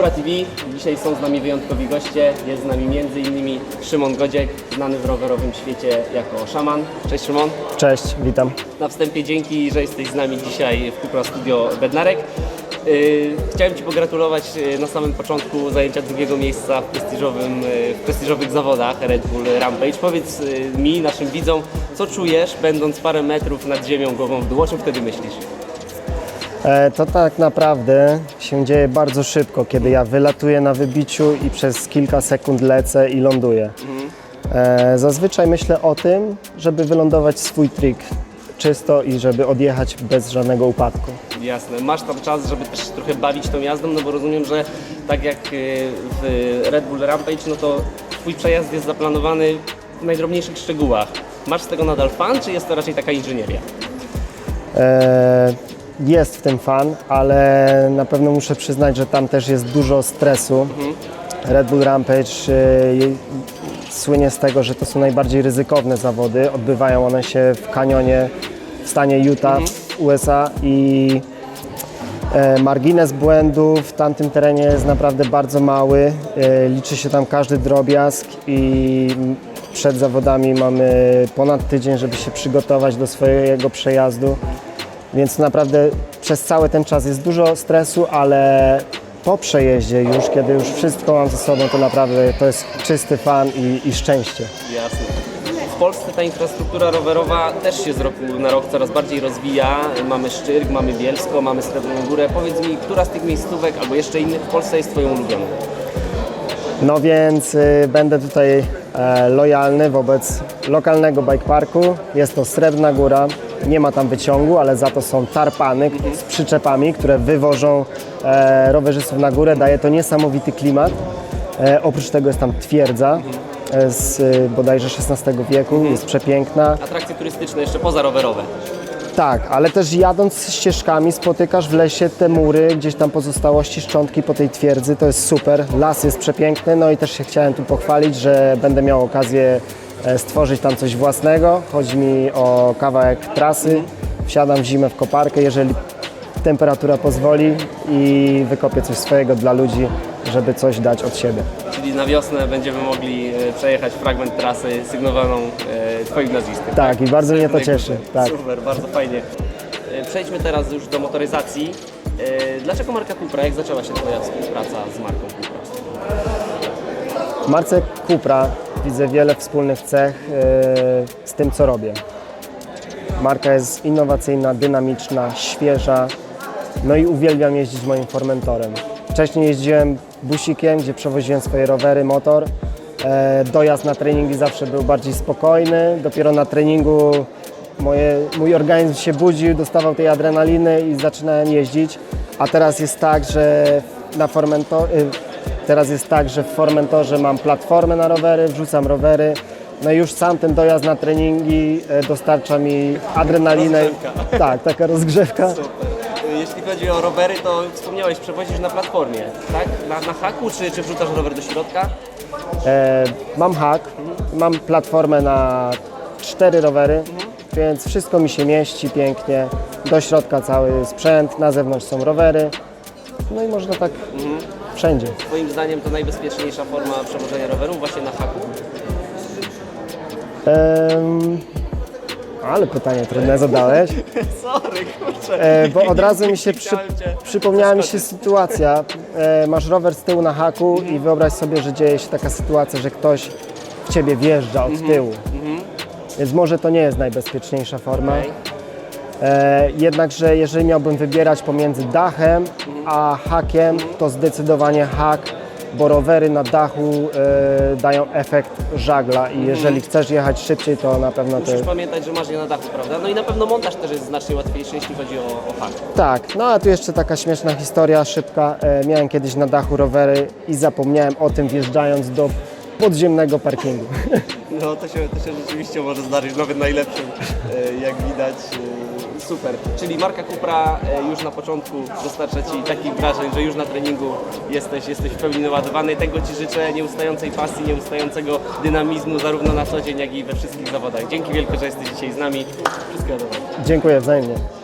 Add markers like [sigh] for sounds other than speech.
Cupra TV. Dzisiaj są z nami wyjątkowi goście. Jest z nami m.in. Szymon Godziek, znany w rowerowym świecie jako szaman. Cześć Szymon. Cześć, witam. Na wstępie dzięki, że jesteś z nami dzisiaj w Cupra Studio Bednarek. Yy, Chciałem Ci pogratulować yy, na samym początku zajęcia drugiego miejsca w, prestiżowym, yy, w prestiżowych zawodach Red Bull Rampage. Powiedz mi, naszym widzom, co czujesz, będąc parę metrów nad ziemią, głową w dół, o czym wtedy myślisz? E, to tak naprawdę się dzieje bardzo szybko, kiedy ja wylatuję na wybiciu i przez kilka sekund lecę i ląduję. E, zazwyczaj myślę o tym, żeby wylądować swój trik czysto i żeby odjechać bez żadnego upadku. Jasne. Masz tam czas, żeby też trochę bawić tą jazdą, no bo rozumiem, że tak jak yy, w Red Bull Rampage, no to Twój przejazd jest zaplanowany w najdrobniejszych szczegółach. Masz z tego nadal fan, czy jest to raczej taka inżynieria? E, jest w tym fan, ale na pewno muszę przyznać, że tam też jest dużo stresu. Red Bull Rampage je- słynie z tego, że to są najbardziej ryzykowne zawody. Odbywają one się w kanionie w stanie Utah, w USA i e, margines błędu w tamtym terenie jest naprawdę bardzo mały. E, liczy się tam każdy drobiazg i przed zawodami mamy ponad tydzień, żeby się przygotować do swojego przejazdu. Więc naprawdę przez cały ten czas jest dużo stresu, ale po przejeździe już, kiedy już wszystko mam ze sobą, to naprawdę to jest czysty fan i, i szczęście. Jasne. W Polsce ta infrastruktura rowerowa też się z roku na rok coraz bardziej rozwija. Mamy Szczyrk, mamy Bielsko, mamy Srebrną Górę. Powiedz mi, która z tych miejscówek albo jeszcze innych w Polsce jest Twoją ulubioną? No więc y, będę tutaj lojalny wobec lokalnego bike parku. Jest to Srebrna Góra. Nie ma tam wyciągu, ale za to są tarpany z przyczepami, które wywożą e, rowerzystów na górę. Daje to niesamowity klimat. E, oprócz tego jest tam twierdza e, z bodajże XVI wieku. Jest przepiękna. Atrakcje turystyczne jeszcze poza rowerowe. Tak, ale też jadąc ścieżkami spotykasz w lesie te mury, gdzieś tam pozostałości, szczątki po tej twierdzy, to jest super. Las jest przepiękny, no i też się chciałem tu pochwalić, że będę miał okazję e, stworzyć tam coś własnego. Chodzi mi o kawałek trasy, wsiadam w zimę w koparkę, jeżeli temperatura pozwoli i wykopię coś swojego dla ludzi, żeby coś dać od siebie. Czyli na wiosnę będziemy mogli e, przejechać fragment trasy sygnowaną e, Twoim nazwiskiem. Tak, i bardzo mnie to cieszy. Tak. Super, bardzo fajnie. E, Przejdźmy teraz już do motoryzacji. Dlaczego marka Cupra? Jak zaczęła się Twoja współpraca z marką Cupra? W marce Cupra widzę wiele wspólnych cech z tym, co robię. Marka jest innowacyjna, dynamiczna, świeża, no i uwielbiam jeździć moim Formentorem. Wcześniej jeździłem busikiem, gdzie przewoziłem swoje rowery, motor. E, Dojazd na treningi zawsze był bardziej spokojny. Dopiero na treningu moje, mój organizm się budził, dostawał tej adrenaliny i zaczynałem jeździć. A teraz jest tak, że na Formentor, y, teraz jest tak, że w Formentorze mam platformę na rowery, wrzucam rowery. No i już sam ten dojazd na treningi e, dostarcza mi adrenalinę. Rozgrzewka. Tak, taka rozgrzewka. Jeśli chodzi o rowery, to wspomniałeś, przewozisz na platformie, tak? Na, na haku, czy, czy wrzucasz rower do środka? E, mam hak, mam platformę na cztery rowery, więc wszystko mi się mieści pięknie. Do środka cały sprzęt, na zewnątrz są rowery. No i można tak wszędzie. Twoim zdaniem to najbezpieczniejsza forma przewożenia rowerów właśnie na haku? Em, ale pytanie trudne zadałeś, [laughs] Sorry, kurczę. e, bo od razu mi się przy, Chciałem cię przypomniała mi się sytuacja. E, masz rower z tyłu na haku i wyobraź sobie, że dzieje się taka sytuacja, że ktoś w ciebie wjeżdża od tyłu. Więc może to nie jest najbezpieczniejsza forma. Okej. E, jednakże jeżeli miałbym wybierać pomiędzy dachem a hakiem, to zdecydowanie hak, bo rowery na dachu e, dają efekt żagla i jeżeli chcesz jechać szybciej, to na pewno to Musisz pamiętać, że masz je na dachu, prawda? No i na pewno montaż też jest znacznie łatwiejszy, jeśli chodzi o, o hak. tak. No a tu jeszcze taka śmieszna historia, szybka. E, miałem kiedyś na dachu rowery i zapomniałem o tym wjeżdżając do podziemnego parkingu. [laughs] No to się, to się rzeczywiście może zdarzyć, nawet najlepszym, e, jak widać. e, Super. Czyli marka Cupra e, już na początku dostarcza Ci takich wrażeń, że już na treningu jesteś, jesteś w pełni naładowany. Tego Ci życzę, nieustającej pasji, nieustającego dynamizmu zarówno na co dzień, jak i we wszystkich zawodach. Dzięki wielkie, że jesteś dzisiaj z nami. Wszystkiego dobrego. Dziękuję wzajemnie.